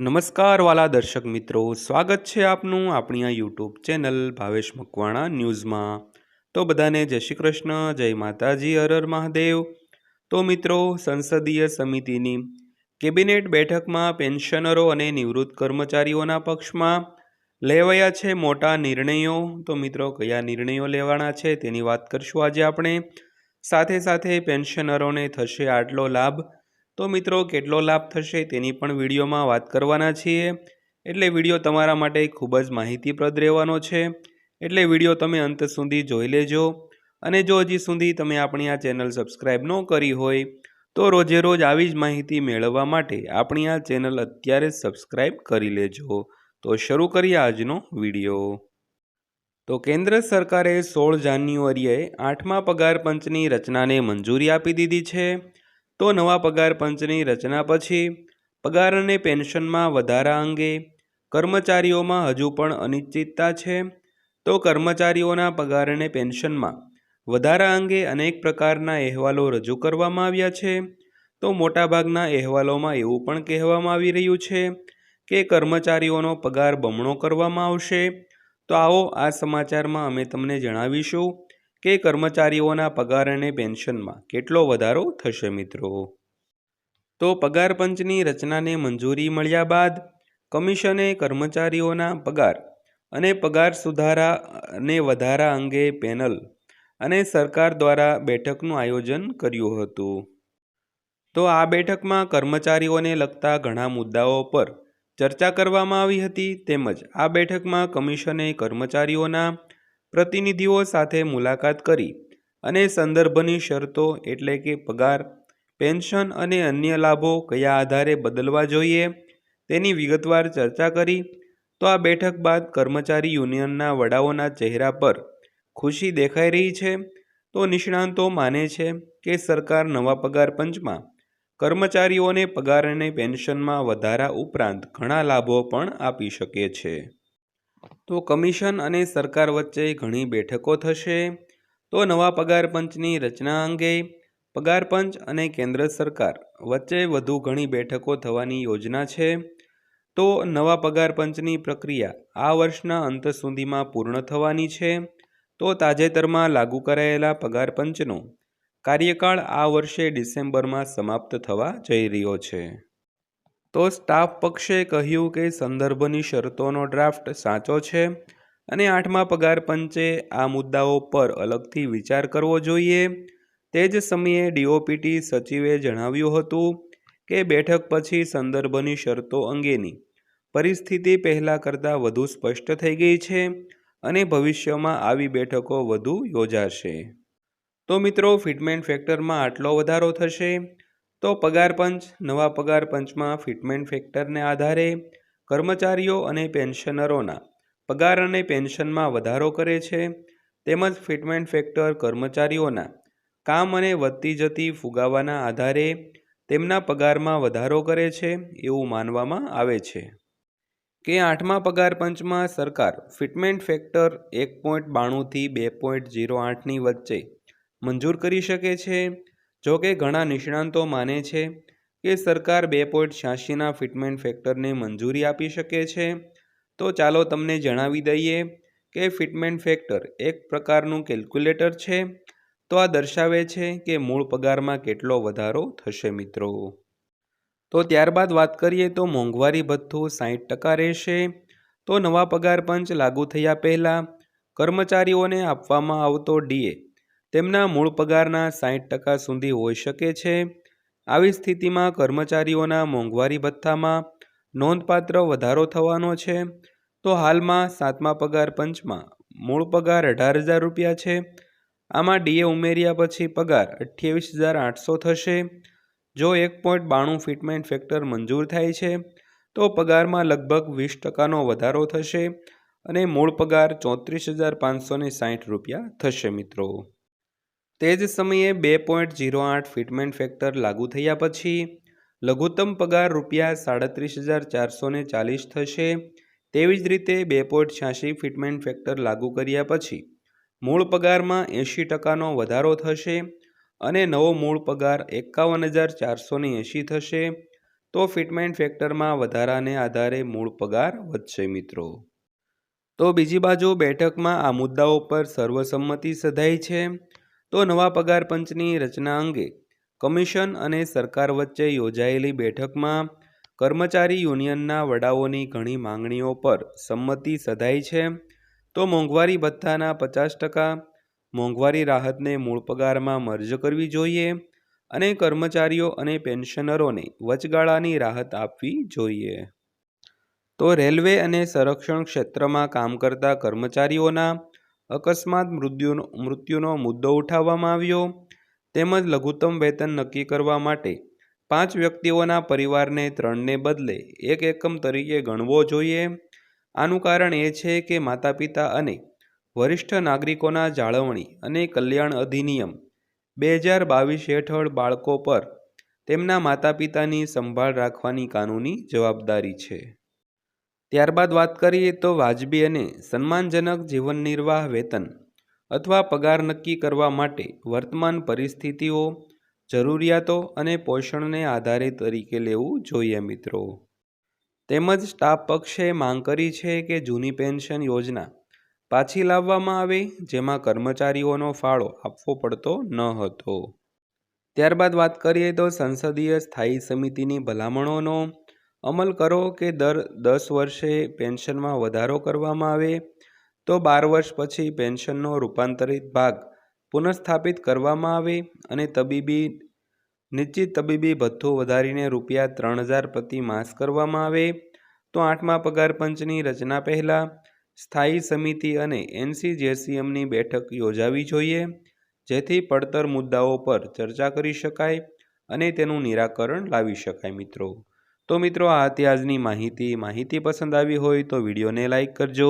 નમસ્કાર વાલા દર્શક મિત્રો, સ્વાગત છે આપનું આપણી આ યુટ્યુબ ચેનલ ભાવેશ મકવાણા ન્યૂઝમાં. તો બધાને જય શ્રી કૃષ્ણ, જય માતાજી, હર હર મહાદેવ. તો મિત્રો, સંસદીય સમિતિની કેબિનેટ બેઠકમાં પેન્શનરો અને નિવૃત્ત કર્મચારીઓના પક્ષમાં લેવાયા છે મોટા નિર્ણયો. તો મિત્રો, કયા નિર્ણયો લેવાના છે તેની વાત કરશું આજે આપણે. સાથે સાથે પેન્શનરોને થશે આટલો લાભ. તો મિત્રો, કેટલો લાભ થશે તેની પણ વિડીયોમાં વાત કરવાના છીએ. એટલે વીડિયો તમારા માટે ખૂબ જ માહિતીપ્રદ રહેવાનો છે. એટલે વીડિયો તમે અંત સુધી જોઈ લેજો. અને જો હજી સુધી તમે આપણી આ ચેનલ સબસ્ક્રાઈબ ન કરી હોય, તો રોજે રોજ આવી જ માહિતી મેળવવા માટે આપણી આ ચેનલ અત્યારે સબસ્ક્રાઈબ કરી લેજો. તો શરૂ કરીએ આજનો વીડિયો. તો કેન્દ્ર સરકારે સોળ જાન્યુઆરીએ આઠમા પગાર પંચની રચનાને મંજૂરી આપી દીધી છે. તો નવા પગાર પંચની રચના પછી પગાર અને પેન્શનમાં વધારા અંગે કર્મચારીઓમાં હજુ પણ અનિશ્ચિતતા છે, તો કર્મચારીઓના પગાર અને પેન્શનમાં વધારા અંગે અનેક પ્રકારના અહેવાલો રજૂ કરવામાં આવ્યા છે, તો મોટાભાગના અહેવાલોમાં એવું પણ કહેવામાં આવી રહ્યું છે કે કર્મચારીઓનો પગાર બમણો કરવામાં આવશે. તો આવો આ સમાચારમાં અમે તમને જણાવીશું કે કર્મચારીઓના પગાર અને પેન્શનમાં કેટલો વધારો થશે મિત્રો? તો પગાર પંચની રચનાને મંજૂરી મળ્યા બાદ કમિશને કર્મચારીઓના પગાર અને પગાર સુધારા અને વધારા અંગે પેનલ અને સરકાર દ્વારા બેઠકનું આયોજન કર્યું હતું. તો આ બેઠકમાં કર્મચારીઓને લગતા ઘણા મુદ્દાઓ પર ચર્ચા કરવામાં આવી હતી. તેમજ આ બેઠકમાં કમિશને કર્મચારીઓના પ્રતિનિધિઓ સાથે મુલાકાત કરી અને સંદર્ભની શરતો એટલે કે પગાર, પેન્શન અને અન્ય લાભો કયા આધારે બદલવા જોઈએ તેની વિગતવાર ચર્ચા કરી, તો આ બેઠક બાદ કર્મચારી યુનિયનના વડાઓના ચહેરા પર ખુશી દેખાઈ રહી છે. તો નિષ્ણાંતો માને છે કે સરકાર નવા પગાર પંચમાં કર્મચારીઓને પગાર અને પેન્શનમાં વધારા ઉપરાંત ઘણા લાભો પણ આપી શકે છે. તો કમિશન અને સરકાર વચ્ચે ઘણી બેઠકો થશે. તો નવા પગાર પંચની રચના અંગે પગાર પંચ અને કેન્દ્ર સરકાર વચ્ચે વધુ ઘણી બેઠકો થવાની યોજના છે. તો નવા પગાર પંચની પ્રક્રિયા આ વર્ષના અંત સુધીમાં પૂર્ણ થવાની છે. તો તાજેતરમાં લાગુ કરાયેલા પગાર પંચનો કાર્યકાળ આ વર્ષે ડિસેમ્બરમાં સમાપ્ત થવા જઈ રહ્યો છે. તો સ્ટાફ પક્ષે કહ્યું કે સંદર્ભની શરતોનો ડ્રાફ્ટ સાચો છે અને આઠમા પગાર પંચે આ મુદ્દાઓ પર અલગથી વિચાર કરવો જોઈએ. તે જ સમયે ડીઓપીટી સચિવે જણાવ્યું હતું કે બેઠક પછી સંદર્ભની શરતો અંગેની પરિસ્થિતિ પહેલાં કરતાં વધુ સ્પષ્ટ થઈ ગઈ છે અને ભવિષ્યમાં આવી બેઠકો વધુ યોજાશે. તો મિત્રો, ફિટમેન્ટ ફેક્ટરમાં આટલો વધારો થશે. તો પગાર પંચ, નવા પગાર પંચમાં ફિટમેન્ટ ફેક્ટરને આધારે કર્મચારીઓ અને પેન્શનરોના પગાર અને પેન્શનમાં વધારો કરે છે. તેમજ ફિટમેન્ટ ફેક્ટર કર્મચારીઓના કામ અને વધતી જતી ફુગાવાના આધારે તેમના પગારમાં વધારો કરે છે એવું માનવામાં આવે છે. કે આઠમા પગાર પંચમાં સરકાર ફિટમેન્ટ ફેક્ટર એક પોઈન્ટ બાણુંથી બે પોઈન્ટ જીરો આઠની વચ્ચે મંજૂર કરી શકે છે. જો કે ઘણા નિષ્ણાંતો માને છે કે સરકાર બે પોઈન્ટ છ્યાસીના ફિટમેન્ટ ફેક્ટરને મંજૂરી આપી શકે છે. તો ચાલો તમને જણાવી દઈએ કે ફિટમેન્ટ ફેક્ટર એક પ્રકારનું કેલ્ક્યુલેટર છે. તો આ દર્શાવે છે કે મૂળ પગારમાં કેટલો વધારો થશે મિત્રો. તો ત્યારબાદ વાત કરીએ તો મોંઘવારી ભથ્થું સાહીઠ ટકા રહેશે. તો નવા પગાર પંચ લાગુ થયા પહેલાં કર્મચારીઓને આપવામાં આવતો ડીએ તેમના મૂળ પગારના સાહીઠ ટકા સુધી હોઈ શકે છે. આવી સ્થિતિમાં કર્મચારીઓના મોંઘવારી ભથ્થામાં નોંધપાત્ર વધારો થવાનો છે. તો હાલમાં સાતમા પગાર પંચમાં મૂળ પગાર અઢાર હજાર રૂપિયા છે. આમાં ડીએ ઉમેર્યા પછી પગાર અઠ્યાવીસ હજાર આઠસો થશે. જો એક પોઈન્ટ બાણું ફિટમેન્ટ ફેક્ટર મંજૂર થાય છે, તો પગારમાં લગભગ વીસ ટકાનો વધારો થશે અને મૂળ પગાર ચોત્રીસ હજાર પાંચસો સાઠ રૂપિયા થશે મિત્રો. તે જ સમયે બે પોઈન્ટ જીરો આઠ ફિટમેન્ટ ફેક્ટર લાગુ થયા પછી લઘુત્તમ પગાર રૂપિયા સાડત્રીસ હજાર ચારસો ચાલીસ થશે. તેવી જ રીતે બે પોઈન્ટ છ્યાસી ફિટમેન્ટ ફેક્ટર લાગુ કર્યા પછી મૂળ પગારમાં એંશી ટકાનો વધારો થશે અને નવો મૂળ પગાર એકાવન હજાર ચારસો એંશી થશે. તો ફિટમેન્ટ ફેક્ટરમાં વધારાને આધારે મૂળ પગાર વધશે મિત્રો. તો બીજી બાજુ બેઠકમાં આ મુદ્દાઓ પર સર્વસંમતિ સધાઈ છે. તો નવા પગાર પંચની રચના અંગે કમિશન અને સરકાર વચ્ચે યોજાયેલી બેઠકમાં કર્મચારી યુનિયનના વડાઓની ઘણી માંગણીઓ પર સંમતિ સધાઈ છે. તો મોંઘવારી ભથ્થાના પચાસ ટકા, મોંઘવારી રાહતને મૂળ પગારમાં મર્જ કરવી જોઈએ અને કર્મચારીઓ અને પેન્શનરોને વચગાળાની રાહત આપવી જોઈએ. તો રેલવે અને સંરક્ષણ ક્ષેત્રમાં કામ કરતા કર્મચારીઓના અકસ્માત મૃત્યુનો મૃત્યુનો મુદ્દો ઉઠાવવામાં આવ્યો. તેમજ લઘુત્તમ વેતન નક્કી કરવા માટે પાંચ વ્યક્તિઓના પરિવારને ત્રણને બદલે એક એકમ તરીકે ગણવો જોઈએ. આનું કારણ એ છે કે માતા પિતા અને વરિષ્ઠ નાગરિકોના જાળવણી અને કલ્યાણ અધિનિયમ બે હજાર બાવીસ હેઠળ બાળકો પર તેમના માતા પિતાની સંભાળ રાખવાની કાનૂની જવાબદારી છે. ત્યારબાદ વાત કરીએ તો વાજબી અને સન્માનજનક જીવન નિર્વાહ વેતન અથવા પગાર નક્કી કરવા માટે વર્તમાન પરિસ્થિતિઓ, જરૂરિયાતો અને પોષણને આધારે તરીકે લેવું જોઈએ મિત્રો. તેમજ સ્ટાફ પક્ષે માંગ કરી છે કે જૂની પેન્શન યોજના પાછી લાવવામાં આવે, જેમાં કર્મચારીઓનો ફાળો આપવો પડતો ન હતો. ત્યારબાદ વાત કરીએ તો સંસદીય સ્થાયી સમિતિની ભલામણોનો અમલ કરો કે દર દસ વર્ષે પેન્શનમાં વધારો કરવામાં આવે? તો બાર વર્ષ પછી પેન્શનનો રૂપાંતરિત ભાગ પુનઃસ્થાપિત કરવામાં આવે અને તબીબી, નિશ્ચિત તબીબી ભથ્થું વધારીને રૂપિયા ત્રણ હજાર પ્રતિ માસ કરવામાં આવે? તો આઠમા પગાર પંચની રચના પહેલાં સ્થાયી સમિતિ અને એનસીજેસીએમની બેઠક યોજાવી જોઈએ, જેથી પડતર મુદ્દાઓ પર ચર્ચા કરી શકાય અને તેનું નિરાકરણ લાવી શકાય મિત્રો. તો મિત્રો, આ હતી આજની માહિતી. માહિતી પસંદ આવી હોય તો વિડીયોને લાઇક કરજો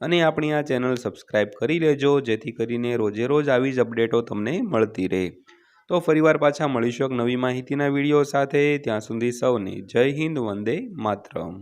અને આપણી આ ચેનલ સબસ્ક્રાઈબ કરી લેજો, જેથી કરીને રોજે રોજ આવી જ અપડેટો તમને મળતી રહે. તો ફરીવાર પાછા મળીશું એક નવી માહિતીના વીડિયો સાથે. ત્યાં સુધી સૌને જય હિન્દ, વંદે માતરમ.